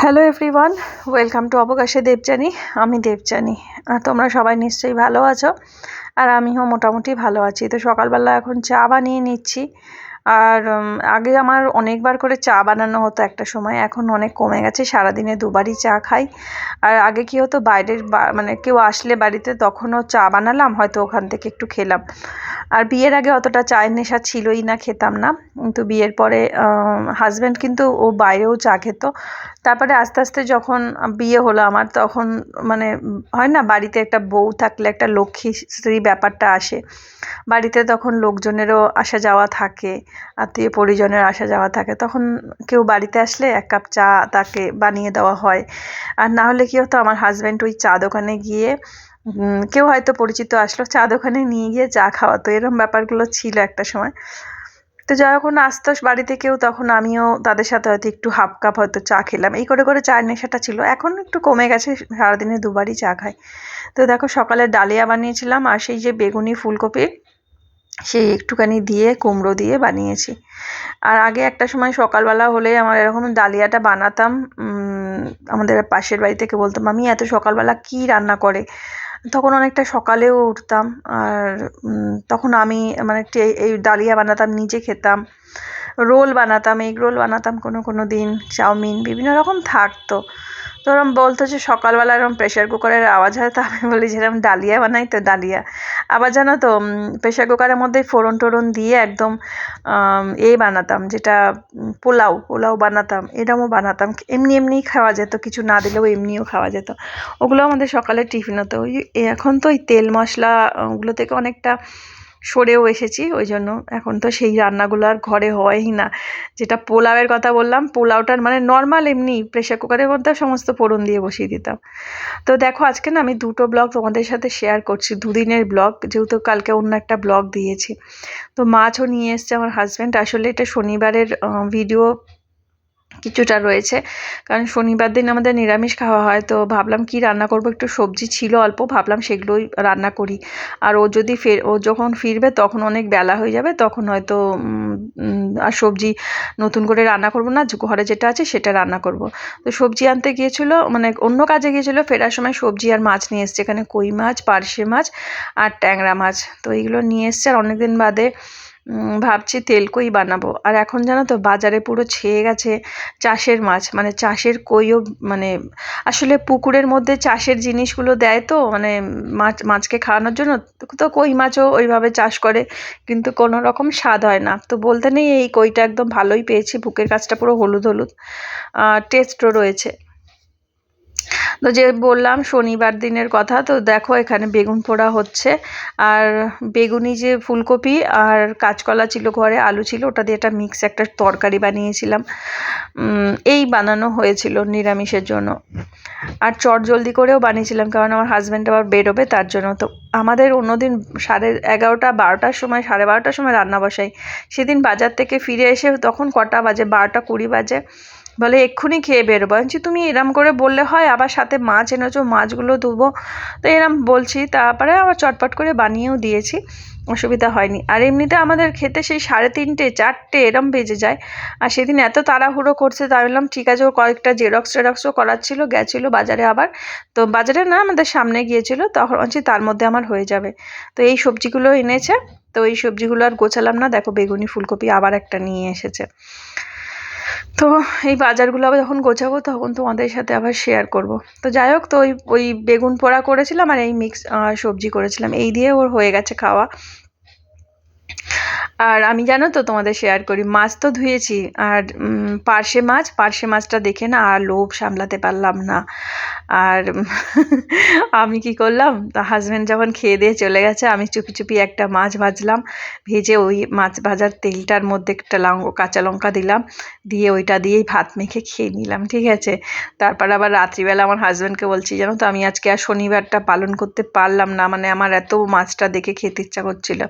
Hello everyone welcome to অবকাশে দেবযানী আমি দেবযানী তোমরা সবাই নিশ্চয়ই ভালো আছো। আর আমিও মোটামুটি ভালো আছি। তো সকালবেলা এখন চা বানিয়ে নিচ্ছি। আর আগে আমার অনেকবার করে চা বানানো হতো একটা সময়, এখন অনেক কমে গেছে, সারাদিনে দুবারই চা খাই। আর আগে কী হতো, বাইরের মানে কেউ আসলে বাড়িতে তখনও চা বানালাম, হয়তো ওখান থেকে একটু খেলাম। আর বিয়ের আগে অতটা চায়ের নেশা ছিলই না, খেতাম না। কিন্তু বিয়ের পরে হাজব্যান্ড কিন্তু ও বাইরেও চা খেত। তারপরে আস্তে আস্তে যখন বিয়ে হলো আমার, তখন মানে হয় না, বাড়িতে একটা বউ থাকলে একটা লক্ষ্মী স্ত্রী ব্যাপারটা আসে। বাড়িতে তখন লোকজনেরও আসা যাওয়া থাকে। আত্মীয় পরিজনের আসা যাওয়া থাকে, তখন কেউ বাড়িতে আসলে এক কাপ চা তাকে বানিয়ে দেওয়া হয়। আর না হলে কী হতো, আমার হাজব্যান্ড ওই চা দোকানে গিয়ে কেউ হয়তো পরিচিত আসলো, চা দোকানে নিয়ে গিয়ে চা খাওয়াতো এরকম ব্যাপারগুলো ছিল একটা সময়। তো যখন আসতো বাড়িতে কেউ, তখন আমিও তাদের সাথে হয়তো একটু হাফ কাপ হয়তো চা খেলাম। এই করে করে চায়ের নেশাটা ছিল। এখন একটু কমে গেছে, সারাদিনে দুবারই চা খাই। তো দেখো, সকালে ডালিয়া বানিয়েছিলাম, আর সেই যে বেগুনি ফুলকপি সেই একটুখানি দিয়ে, কুমড়ো দিয়ে বানিয়েছি। আর আগে একটা সময় সকালবেলা হলে আমার এরকম ডালিয়াটা বানাতাম আমাদের পাশের বাড়ি থেকে বলতাম আমি এত সকালবেলা কি রান্না করে? তখন অনেকটা সকালেও উঠতাম। আর তখন আমি মানে এই ডালিয়া বানাতাম, নিজে খেতাম। রোল বানাতাম, এগ রোল বানাতাম কোনো কোনো দিন, চাউমিন, বিভিন্ন রকম থাকতো। তো ওরম বলতো যে সকালবেলা এরকম প্রেশার কুকারের আওয়াজ হয়, তো আমি বলি যেরকম ডালিয়া বানাই তো ডালিয়া। আবার জানো তো প্রেশার কুকারের মধ্যে ফোড়ন টোড়ন দিয়ে একদম এ বানাতাম যেটা পোলাও পোলাও বানাতাম, এরমও বানাতাম। এমনি এমনিই খাওয়া যেত, কিছু না দিলেও এমনিও খাওয়া যেত। ওগুলো আমাদের সকালে টিফিন হতো। এখন তো ওই তেল মশলা ওগুলো থেকে অনেকটা সরেও এসেছি ওই জন্য এখন তো সেই রান্নাগুলো আর ঘরে হয়ই না। যেটা পোলাওয়ের কথা বললাম, পোলাওটার মানে নর্মাল এমনি প্রেশার কুকারের মধ্যে সমস্ত ফোড়ন দিয়ে বসিয়ে দিতাম। তো দেখো আজকে না আমি দুটো ব্লগ তোমাদের সাথে শেয়ার করছি, দুদিনের ব্লগ যেহেতু কালকে অন্য একটা ব্লগ দিয়েছি। তো মাছও নিয়ে এসছে আমার হাজব্যান্ড আসলে এটা শনিবারের ভিডিও কিছুটা রয়েছে। কারণ শনিবার দিন আমাদের নিরামিষ খাওয়া হয়, তো ভাবলাম কি রান্না করব? একটু সবজি ছিল অল্প, ভাবলাম সেগুলোই রান্না করি। আর ও যদি ফের, ও যখন ফিরবে তখন অনেক বেলা হয়ে যাবে, তখন হয়তো আর সবজি নতুন করে রান্না করব না ঘরে যেটা আছে সেটা রান্না করব। তো সবজি আনতে গিয়েছিল মানে অন্য কাজে গিয়েছিল, ফেরার সময় সবজি আর মাছ নিয়ে এসছে। এখানে কই মাছ, পার্শে মাছ আর ট্যাংরা মাছ। তো এইগুলো নিয়ে এসছে আর অনেকদিন বাদে ভাবছি তেলকই বানাবো। আর এখন জানো তো, বাজারে পুরো ছেয়ে গেছে চাষের মাছ। মানে চাষের কইও মানে আসলে পুকুরের মধ্যে চাষের জিনিসগুলো দেয় তো মানে মাছ, মাছকে খাওয়ানোর জন্য, তো কই মাছও ওইভাবে চাষ করে, কিন্তু কোনো রকম স্বাদ হয় না। তো বলতে নেই এই কইটা একদম ভালোই পেয়েছি, বুকের কাছটা পুরো হলুদ হলুদ। টেস্টও রয়েছে। তো যে বললাম শনিবার দিনের কথা, তো দেখো এখানে বেগুন পোড়া হচ্ছে। আর বেগুনি যে ফুলকপি আর কাঁচকলা ছিল ঘরে, আলু ছিল, ওটা দিয়ে একটা মিক্স একটা তরকারি বানিয়েছিলাম। এই বানানো হয়েছিল নিরামিষের জন্য। আর চট জলদি করেও বানিয়েছিলাম, কারণ আমার হাজব্যান্ড আবার বেরোবে তার জন্য। তো আমাদের অন্যদিন সাড়ে এগারোটা, বারোটার সময়, সাড়ে বারোটার সময় রান্না বসাই। সেদিন বাজার থেকে ফিরে এসে তখন কটা বাজে? বারোটা কুড়ি বাজে। বলে এক্ষুনি খেয়ে বেরোবো। বলছি, তুমি এরম করে বললে হয় আবার সাথে মাছ এনেছো মাছগুলো ধুবো? তো এরম বলছি তারপরে আবার চটপট করে বানিয়েও দিয়েছি অসুবিধা হয়নি। আর এমনিতে আমাদের খেতে সেই সাড়ে তিনটে চারটে এরম বেজে যায়। আর সেদিন এত তাড়াহুড়ো করছে তাই বললাম ঠিক আছে ও কয়েকটা জেরক্স টেরক্সও করার ছিল গেছিল বাজারে আবার। তো বাজারে না আমাদের সামনে গিয়েছিল তখন বলছি তার মধ্যে আমার হয়ে যাবে। তো এই সবজিগুলো এনেছে তো এই সবজিগুলো আর গোছালাম না। দেখো বেগুনি ফুলকপি আবার একটা নিয়ে এসেছে। তো এই বাজারগুলো আবার যখন গোছাবো তখন তোমাদের সাথে আবার শেয়ার করব। তো যাই হোক তো ওই ওই বেগুন পোড়া করেছিলাম আর এই মিক্স সবজি করেছিলাম। এই দিয়ে ওর হয়ে গেছে খাওয়া। আর আমি জানো তো তোমাদের শেয়ার করি, মাছ তো ধুয়েছি আর পার্শে মাছ, পার্শে মাছটা দেখে না আর লোভ সামলাতে পারলাম না। আর আমি কি করলাম, তা হাজব্যান্ড যখন খেয়ে দিয়ে চলে গেছে, আমি চুপি চুপি একটা মাছ ভাজলাম, ভেজে ওই মাছ ভাজার তেলটার মধ্যে একটা লঙ্কা কাঁচা লঙ্কা দিলাম, দিয়ে ওইটা দিয়েই ভাত মেখে খেয়ে নিলাম, ঠিক আছে? তারপর আবার রাত্রিবেলা আমার হাজব্যান্ডকে বলছি, জানো তো, আমি আজকে আর শনিবারটা পালন করতে পারলাম না মানে আমার এত মাছটা দেখে খেতে ইচ্ছা করছিল।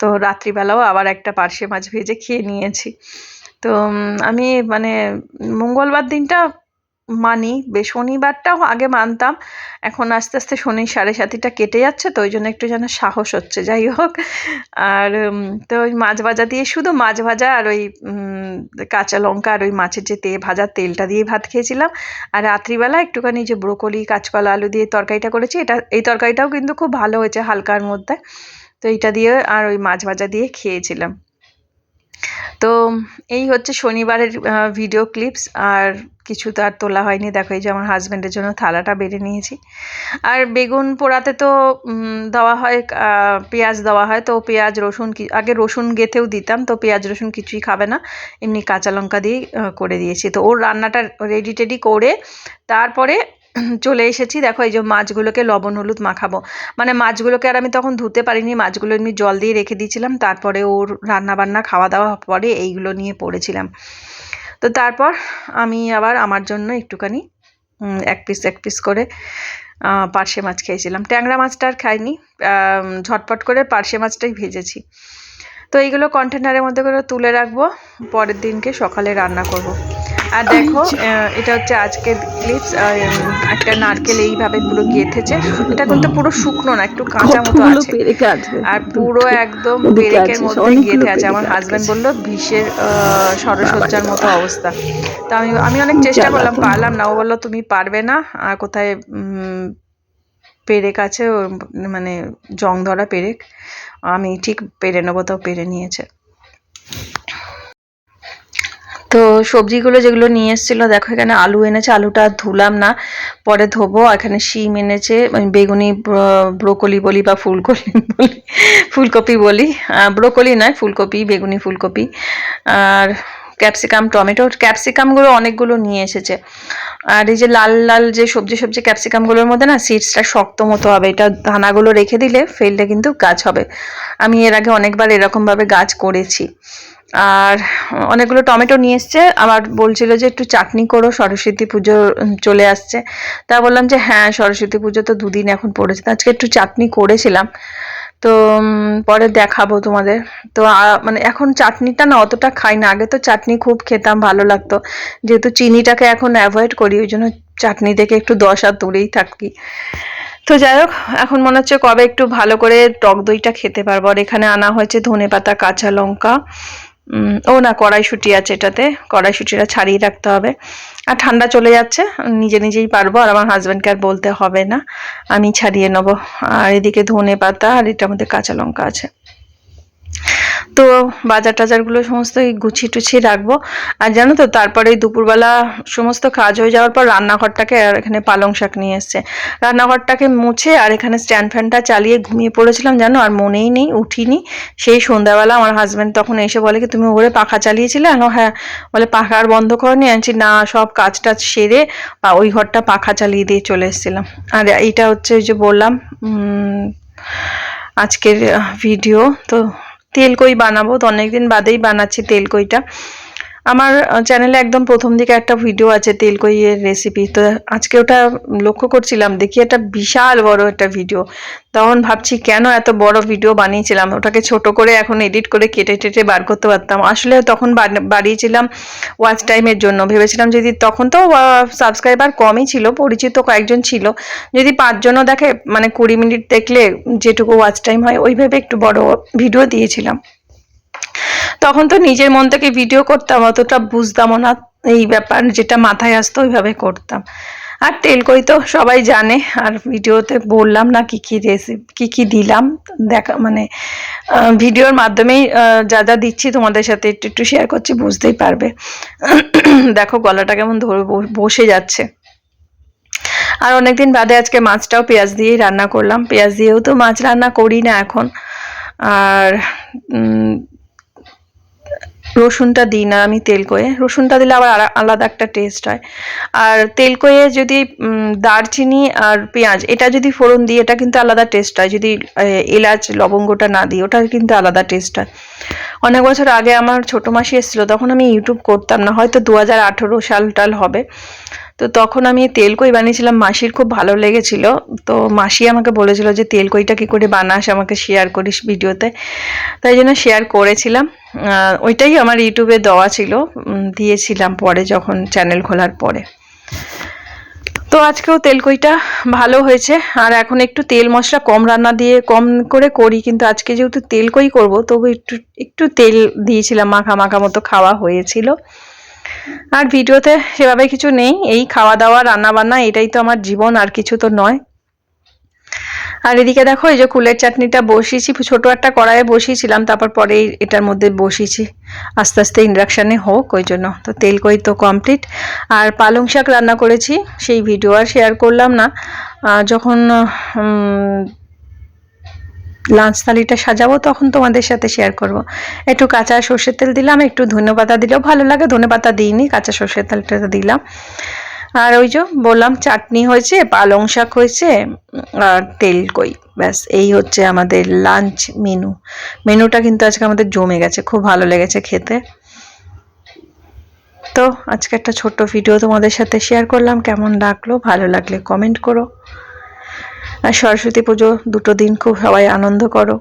তো রাত্রিবেলাও আবার একটা পার্শে মাছ ভেজে খেয়ে নিয়েছি। তো আমি মানে মঙ্গলবার দিনটা মানি শনিবারটাও আগে মানতাম। এখন আস্তে আস্তে শনি সাড়ে সাতিটা কেটে যাচ্ছে, তো ওই জন্য একটু যেন সাহস হচ্ছে, যাই হোক। আর তো ওই মাছ ভাজা দিয়ে শুধু মাছ ভাজা আর ওই কাঁচা লঙ্কা আর ওই মাছের যে তে, ভাজার তেলটা দিয়ে ভাত খেয়েছিলাম। আর রাত্রিবেলা একটুখানি যে ব্রোকলি, কাঁচকলা, আলু দিয়ে তরকারিটা করেছি, এটা, এই তরকারিটাও কিন্তু খুব ভালো হয়েছে হালকার মধ্যে। তো এইটা দিয়ে আর ওই মাছ ভাজা দিয়ে খেয়েছিলাম। তো এই হচ্ছে শনিবারের ভিডিও ক্লিপস আর কিছু তো আর তোলা হয়নি। দেখো এই যে আমার হাজব্যান্ডের জন্য থালাটা বেড়ে নিয়েছি। আর বেগুন পোড়াতে তো দেওয়া হয় পেঁয়াজ দেওয়া হয়। তো পেঁয়াজ, রসুন কি, আগে রসুন গেথেও দিতাম। তো পেঁয়াজ, রসুন কিছুই খাবে না। এমনি কাঁচা লঙ্কা দিয়েই করে দিয়েছি। তো ওর রান্নাটা রেডি টেডি করে, তারপরে চলে এসেছি। দেখো, এই যে মাছগুলোকে লবণ, হলুদ মাখাবো। মানে মাছগুলোকে আর আমি তখন ধুতে পারিনি। মাছগুলো এমনি জল দিয়ে রেখে দিয়েছিলাম। তারপরে ওর রান্না বান্না খাওয়া দাওয়া পরে এইগুলো নিয়ে পড়েছিলাম। তো তারপর আমি আবার আমার জন্য একটুখানি এক পিস এক পিস করে পার্শে মাছ খেয়েছিলাম। ট্যাংরা মাছটা আর খাইনি। ঝটপট করে পার্শে মাছটাই ভেজেছি। তো এইগুলো কন্টেনারের মধ্যে করে তুলে রাখব। পরের দিনকে সকালে রান্না করব। আর দেখো এটা হচ্ছে আজকের ক্লিপস একটা নারকেল এইভাবে পুরো গেঁথেছে। এটা কিন্তু পুরো শুকনো না একটু কাঁচা মতো আছে। আর পুরো একদম পেরেকের মধ্যে গেঁথে আছে। আমার পেরেক হাজবেন্ড বলল বিষের সরসজ্জার মতো অবস্থা। তা আমি আমি অনেক চেষ্টা করলাম পারলাম না। ও বলল তুমি পারবে না। আর কোথায় উম, পেরেক আছে? মানে জং ধরা পেরেক। আমি ঠিক পেরে নেব তাও পেরে নিয়েছে। তো সবজিগুলো যেগুলো নিয়ে এসেছিল, দেখো এখানে আলু এনেছে, আলুটা ধুলাম না। পরে ধোবো এখানে শিম এনেছে মানে বেগুনি ব্রোকলি বলি বা ফুলকপি বলি ফুলকপি বলি। ব্রোকলি নয়, ফুলকপি, বেগুনি ফুলকপি। আর ক্যাপসিকাম, টমেটো, ক্যাপসিকামগুলো অনেকগুলো নিয়ে এসেছে। আর এই যে লাল লাল যে সবজি সবজি ক্যাপসিকামগুলোর মধ্যে না সিডসটা শক্ত মতো হবে, এটা দানাগুলো রেখে দিলে ফেললে কিন্তু গাছ হবে। আমি এর আগে অনেকবার এরকমভাবে গাছ করেছি। আর অনেকগুলো টমেটো নিয়ে এসছে। আবার বলছিল যে একটু চাটনি করো, সরস্বতী পুজো চলে আসছে। তা বললাম যে হ্যাঁ সরস্বতী পুজো তো দুদিন এখন পড়েছে। আজকে একটু চাটনি করেছিলাম। তো পরে দেখাবো তোমাদের। তো মানে এখন চাটনিটা না অতটা খাই না। আগে তো চাটনি খুব খেতাম, ভালো লাগতো। যেহেতু চিনিটাকে এখন অ্যাভয়েড করি, ওই জন্য চাটনি থেকে একটু দশ দূরেই থাকি। তো যাই হোক, এখন মনে হচ্ছে কবে একটু ভালো করে টক দইটা খেতে পারব। আর এখানে আনা হয়েছে ধনে পাতা কাঁচা লঙ্কা। ও না, কড়াইশুঁটি আছে এটাতে, কড়াইশুঁটিটা ছাড়িয়ে রাখতে হবে। আর ঠান্ডা চলে যাচ্ছে, নিজে নিজেই পারব, আর আমার হাজব্যান্ডকে আর বলতে হবে না। আমি ছাড়িয়ে নেব। আর এদিকে ধনে পাতা আর এটার মধ্যে কাঁচা লঙ্কা আছে। তো বাজার টাজারগুলো সমস্ত গুছিয়ে টুছিয়ে রাখব। আর জানো তো তারপরে দুপুরবেলা সমস্ত কাজ হয়ে যাওয়ার পর রান্নাঘরটাকে আর এখানে পালং শাক নিয়ে এসছে। রান্নাঘরটাকে মুছে আর এখানে স্ট্যান্ড ফ্যানটা চালিয়ে ঘুমিয়ে পড়েছিলাম জানো, আর মনেই নেই, উঠিনি। সেই সন্ধ্যাবেলা আমার হাজব্যান্ড তখন এসে বলে কি, তুমি ওরে পাখা চালিয়েছিলে? আমি হ্যাঁ। বলে, পাখা আর বন্ধ করনি? আনছি না, সব কাজ টাজ সেরে ওই ঘরটা পাখা চালিয়ে দিয়ে চলে এসেছিলাম। আর এইটা হচ্ছে ওই যে বললাম আজকের ভিডিও তো তেলকই বানাবো? তো অনেকদিন বাদেই বানাচ্ছি তেলকইটা আমার চ্যানেলে একদম প্রথম দিকে একটা ভিডিও আছে তেলকইয়ের রেসিপি তো আজকে ওটা লক্ষ্য করছিলাম, দেখি একটা বিশাল বড় একটা ভিডিও তখন ভাবছি, কেন এত বড় ভিডিও বানিয়েছিলাম? ওটাকে ছোট করে এখন এডিট করে কেটে টেটে বার করতে পারতাম। আসলে তখন বাড়িয়েছিলাম ওয়াচ টাইমের জন্য। ভেবেছিলাম যদি, তখন তো সাবস্ক্রাইবার কমই ছিল, পরিচিত কয়েকজন ছিল। যদি পাঁচজনও দেখে মানে কুড়ি মিনিট দেখলে যেটুকু ওয়াচ টাইম হয়, ওইভাবে একটু বড় ভিডিও দিয়েছিলাম। তখন তো নিজের মন থেকে ভিডিও করতাম, অতটা বুঝতামও না এই ব্যাপার, যেটা মাথায় আসতো ওইভাবে করতাম। আর তেলকই তো সবাই জানে, আর ভিডিওতে বললাম না কি কি রেসিপি কি কি দিলাম, দেখা মানে ভিডিওর মাধ্যমেই যা যা দিচ্ছি তোমাদের সাথে একটু একটু শেয়ার করছি, বুঝতেই পারবে। দেখো গলাটা কেমন ধরে বসে যাচ্ছে। আর অনেকদিন বাদে আজকে মাছটাও পেঁয়াজ দিয়েই রান্না করলাম। পেঁয়াজ দিয়েও তো মাছ রান্না করি না এখন। আর রসুনটা দিই না আমি তেল কয়ে রসুনটা দিলে আবার আলা- আলাদা একটা টেস্ট হয়। আর তেল কয়ে যদি দারচিনি আর পেঁয়াজ, এটা যদি ফোড়ন দিই, এটা কিন্তু আলাদা টেস্ট হয়। যদি এলাচ, লবঙ্গটা না দিই, ওটা কিন্তু আলাদা টেস্ট হয়। অনেক বছর আগে আমার ছোটো মাসি এসেছিল, তখন আমি ইউটিউব করতাম না, হয়তো দু হাজার আঠেরো সাল টাল হবে। তো তখন আমি তেলকই বানিয়েছিলাম, মাসির খুব ভালো লেগেছিল। তো মাসি আমাকে বলেছিল যে তেলকইটা কি করে বানাস, আমাকে শেয়ার করিস ভিডিওতে। তাই জন্য শেয়ার করেছিলাম। ওইটাই আমার ইউটিউবে দেওয়া ছিল। দিয়েছিলাম পরে যখন চ্যানেল খোলার পরে। তো আজকেও তেলকইটা ভালো হয়েছে। আর এখন একটু তেল মশলা কম রান্না দিয়ে কম করে করি, কিন্তু আজকে যেহেতু তেলকই করব, তবু একটু একটু তেল দিয়েছিলাম, মাখা মাখা মতো খাওয়া হয়েছিল। আর ভিডিওতে সেভাবে কিছু নেই, এই খাওয়া দাওয়া রান্না বান্না এটাই তো আমার জীবন, আর কিছু তো নয়। আর এদিকে দেখো, এই যে কুলের চাটনিটা বসিয়েছি, ছোট একটা কড়াইয়ে বসিয়েছিলাম, তারপর পরে এটার মধ্যে বসিয়েছি। আস্তে আস্তে ইন্ডাকশানে হোক, ওই জন্য। তো তেল কই তো কমপ্লিট আর পালং শাক রান্না করেছি, সেই ভিডিও আর শেয়ার করলাম না। যখন লাঞ্চ থালিটা সাজাবো, তখন তোমাদের সাথে শেয়ার করব। একটু কাঁচা সর্ষের তেল দিলাম, একটু ধনে পাতা দিলেও ভালো লাগে, ধনে পাতা দিইনি, কাঁচা সর্ষের তেলটা দিলাম। আর ওই যে বললাম, চাটনি হয়েছে, পালং শাক হয়েছে আর তেল কই, ব্যাস, এই হচ্ছে আমাদের লাঞ্চ মেনু মেনুটা কিন্তু আজকে আমাদের জমে গেছে, খুব ভালো লেগেছে খেতে। তো, আজকে একটা ছোট্ট ভিডিও তোমাদের সাথে শেয়ার করলাম, কেমন লাগল, ভালো লাগলে কমেন্ট করো। আর সরস্বতী পুজো দুটো দিন খুব সবাই আনন্দ করো।